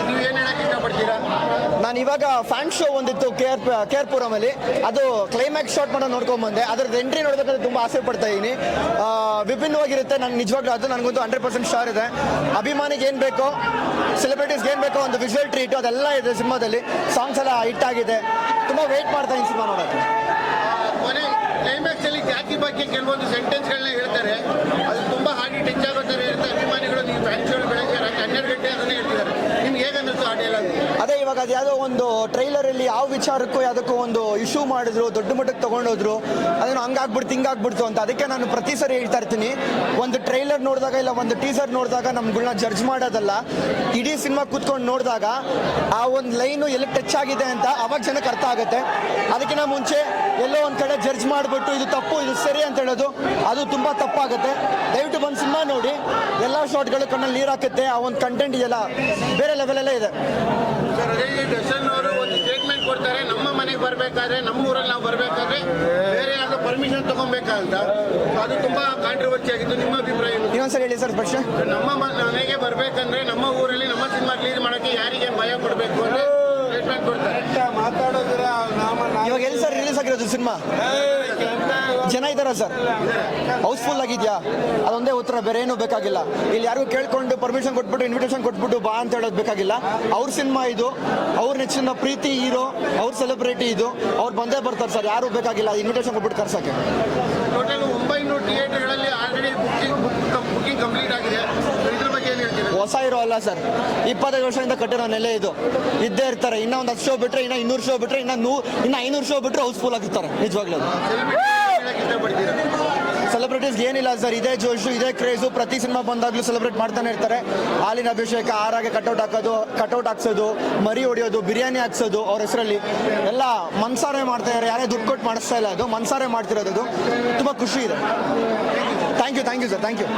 ಇದು ಏನು ಹೇಳಕ್ಕೆ ಇಷ್ಟಪಡ್ತೀರಾ? ನಾನು ಇವಾಗ ಫ್ಯಾನ್ ಶೋ ಒಂದಿತ್ತು ಕೇರ್ ಕೇರ್ಪುರಮಲ್ಲಿ ಅದು ಕ್ಲೈಮ್ಯಾಕ್ಸ್ ಶಾಟ್ ಮಾಡೋ ನೋಡ್ಕೊಂಡ್ ಬಂದೆ. ಅದ್ರದ್ದು ಎಂಟ್ರಿ ನೋಡಬೇಕಂದ್ರೆ ತುಂಬ ಆಸೆ ಪಡ್ತಾ ಇದೀನಿ. ವಿಭಿನ್ನವಾಗಿರುತ್ತೆ ನಾನು ನಿಜವಾಗ್ಲೂ ಅದು ನನಗೊಂದು ಹಂಡ್ರೆಡ್ ಪರ್ಸೆಂಟ್ ಶಾರ್ ಇದೆ. ಅಭಿಮಾನಿಗೆ ಏನು ಬೇಕೋ ಸೆಲೆಬ್ರಿಟೀಸ್ಗೆ ಏನು ಬೇಕೋ ಒಂದು ವಿಜುವಲ್ ಟ್ರೀಟು ಅದೆಲ್ಲ ಇದೆ ಸಿನಿಮಾದಲ್ಲಿ. ಸಾಂಗ್ಸ್ ಎಲ್ಲ ಹಿಟ್ ಆಗಿದೆ. ತುಂಬ ವೆಯ್ಟ್ ಮಾಡ್ತಾ ಇದೀನಿ ಸಿನಿಮಾ ನೋಡೋಕ್ಕೆ. ಕ್ಲೈಮ್ಯಾಕ್ಸಲ್ಲಿ ಜಾತಿ ಬಗ್ಗೆ ಕೆಲವೊಂದು ಸೆಂಟೆನ್ಸ್ ಅದೇ ಯಾವುದೋ ಒಂದು ಟ್ರೈಲರಲ್ಲಿ ಯಾವ ವಿಚಾರಕ್ಕೂ ಯಾವುದಕ್ಕೂ ಒಂದು ಇಶ್ಯೂ ಮಾಡಿದ್ರು, ದೊಡ್ಡ ಮಟ್ಟಕ್ಕೆ ತೊಗೊಂಡೋದ್ರು, ಅದನ್ನು ಹಂಗಾಗ್ಬಿಡ್ತು, ಹಿಂಗಾಗ್ಬಿಡ್ತು ಅಂತ ಅದಕ್ಕೆ ನಾನು ಪ್ರತಿ ಸರಿ ಹೇಳ್ತಾ ಇರ್ತೀನಿ. ಒಂದು ಟ್ರೈಲರ್ ನೋಡಿದಾಗ ಇಲ್ಲ, ಒಂದು ಟೀಸರ್ ನೋಡಿದಾಗ ನಮ್ಗಳನ್ನ ಜಡ್ಜ್ ಮಾಡೋದಲ್ಲ. ಇಡೀ ಸಿನಿಮಾ ಕೂತ್ಕೊಂಡು ನೋಡಿದಾಗ ಆ ಒಂದು ಲೈನು ಎಲ್ಲಿ ಟಚ್ ಆಗಿದೆ ಅಂತ ಅವಾಗ ಜನಕ್ಕೆ ಅರ್ಥ ಆಗುತ್ತೆ. ಅದಕ್ಕಿಂತ ಮುಂಚೆ ಎಲ್ಲೋ ಒಂದು ಕಡೆ ಜಡ್ಜ್ ಮಾಡಿಬಿಟ್ಟು, ಇದು ತಪ್ಪು, ಇದು ಸರಿ ಅಂತ ಹೇಳೋದು, ಅದು ತುಂಬ ತಪ್ಪಾಗುತ್ತೆ. ದಯವಿಟ್ಟು ಒಂದು ಸಿನಿಮಾ ನೋಡಿ. ಎಲ್ಲ ಶಾರ್ಟ್ಗಳು ಕಣ್ಣಲ್ಲಿ ನೀರು ಹಾಕುತ್ತೆ, ಆ ಒಂದು ಕಂಟೆಂಟ್ ಇದೆಲ್ಲ ಬೇರೆ ಲೆವೆಲಲ್ಲೇ ಇದೆ. ಸರ್ ಡಸನ್ ದರ್ಶನ್ ಅವರು ಒಂದು ಸ್ಟೇಟ್ಮೆಂಟ್ ಕೊಡ್ತಾರೆ. ನಮ್ಮ ಮನೆಗೆ ಬರಬೇಕಾದ್ರೆ ನಮ್ಮ ಊರಲ್ಲಿ ನಾವು ಬರಬೇಕಾದ್ರೆ ಬೇರೆ ಯಾರು ಪರ್ಮಿಷನ್ ತಗೊಬೇಕಂತ ಅದು ತುಂಬಾ ಕಾಂಟ್ರವರ್ಸಿ ಆಗಿತ್ತು. ನಿಮ್ಮ ಅಭಿಪ್ರಾಯ ಏನು? ಇನ್ನೊಂದ್ಸರಿ ಹೇಳಿ ಸರ್ ಪ್ರಶ್ನೆ ನಮ್ಮ ಮನೆಗೆ ಬರ್ಬೇಕಂದ್ರೆ ನಮ್ಮ ಊರಲ್ಲಿ ನಮ್ಮ ಸಿನಿಮಾ ರಿಲೀಸ್ ಮಾಡಕ್ಕೆ ಯಾರಿಗೆ ಭಯ ಕೊಡಬೇಕು ಅಂತ ಸ್ಟೇಟ್ಮೆಂಟ್ ಕೊಡ್ತಾರೆ ಮಾತಾಡೋದ್ರ ನಾಮ ಇವಾಗ ಎಲ್ಲಿ ಸರ್ ರಿಲೀಸ್ ಆಗಿರೋದು ಸಿನಿಮಾ? ಜನ ಇದಾರ ಸರ್? ಹೌಸ್ಫುಲ್ ಆಗಿದ್ಯಾ? ಅದೊಂದೇ ಉತ್ತರ, ಬೇರೆ ಏನು ಬೇಕಾಗಿಲ್ಲ. ಇಲ್ಲಿ ಯಾರಿಗೂ ಕೇಳ್ಕೊಂಡು ಪರ್ಮಿಷನ್ ಕೊಟ್ಬಿಟ್ಟು ಇನ್ವಿಟೇಷನ್ ಕೊಟ್ಬಿಟ್ಟು ಬಾ ಅಂತ ಹೇಳೋದು ಬೇಕಾಗಿಲ್ಲ. ಅವ್ರ ಸಿನಿಮಾ ಇದು, ಅವ್ರ ನೆಚ್ಚಿನ ಪ್ರೀತಿ ಹೀರೋ, ಅವ್ರ ಸೆಲೆಬ್ರಿಟಿ ಇದು, ಅವ್ರು ಬಂದೇ ಬರ್ತಾರೆ ಸರ್, ಯಾರು ಬೇಕಾಗಿಲ್ಲ ಇನ್ವಿಟೇಷನ್ ಕೊಟ್ಬಿಟ್ಟು ಕರ್ಸಕ್ಕೆ. ಟೋಟಲ್ ಒಂಬೈನೂರು ಥಿಯೇಟರ್ಗಳಲ್ಲಿ ಆಲ್ರೆಡಿ ಬುಕ್ಕಿಂಗ್ ಬುಕ್ಕಿಂಗ್ ಕಂಪ್ಲೀಟ್ ಆಗಿದೆ ಇದ್ರ ಬಗ್ಗೆ ಇರೋ ಅಲ್ಲ ಸರ್. ಇಪ್ಪತ್ತೈದು ವರ್ಷದಿಂದ ಕಟ್ಟಿರೋ ನೆಲೆ ಇದು. ಇದ್ದೇ ಇರ್ತಾರೆ. ಇನ್ನೂ ಒಂದು ಹತ್ತು ಶೋ ಬಿಟ್ರೆ, ಇನ್ನ ಇನ್ನೂರು ಶೋ ಬಿಟ್ರೆ, ಇನ್ನ ನೂ ಇನ್ನ ಐನೂರು ಶೋ ಬಿಟ್ರೆ ಹೌಸ್ಫುಲ್ ಆಗಿರ್ತಾರೆ, ನಿಜವಾಗ್ಲೂ. ಸೆಲೆಬ್ರಿಟೀಸ್ ಏನಿಲ್ಲ ಸರ್. ಇದೇ ಜೋಶು, ಇದೇ ಕ್ರೇಜು. ಪ್ರತಿ ಸಿನಿಮಾ ಬಂದಾಗಲೂ ಸೆಲೆಬ್ರೇಟ್ ಮಾಡ್ತಾನೆ ಇರ್ತಾರೆ. ಹಾಲಿನ ಅಭಿಷೇಕ, ಆರಾಗೆ ಕಟೌಟ್ ಹಾಕೋದು ಕಟೌಟ್ ಹಾಕ್ಸೋದು, ಮರಿ ಹೊಡೆಯೋದು, ಬಿರಿಯಾನಿ ಹಾಕ್ಸೋದು ಅವ್ರ ಹೆಸರಲ್ಲಿ. ಎಲ್ಲ ಮನ್ಸಾರೆ ಮಾಡ್ತಾ ಇದ್ದಾರೆ ಯಾರೇ ದುಡ್ಡು ಕೊಟ್ಟು ಮಾಡಿಸ್ತಾ ಇಲ್ಲ ಅದು. ಮನ್ಸಾರೆ ಮಾಡ್ತಿರೋದು ತುಂಬ ಖುಷಿ ಇದೆ. Thank you thank you sir thank you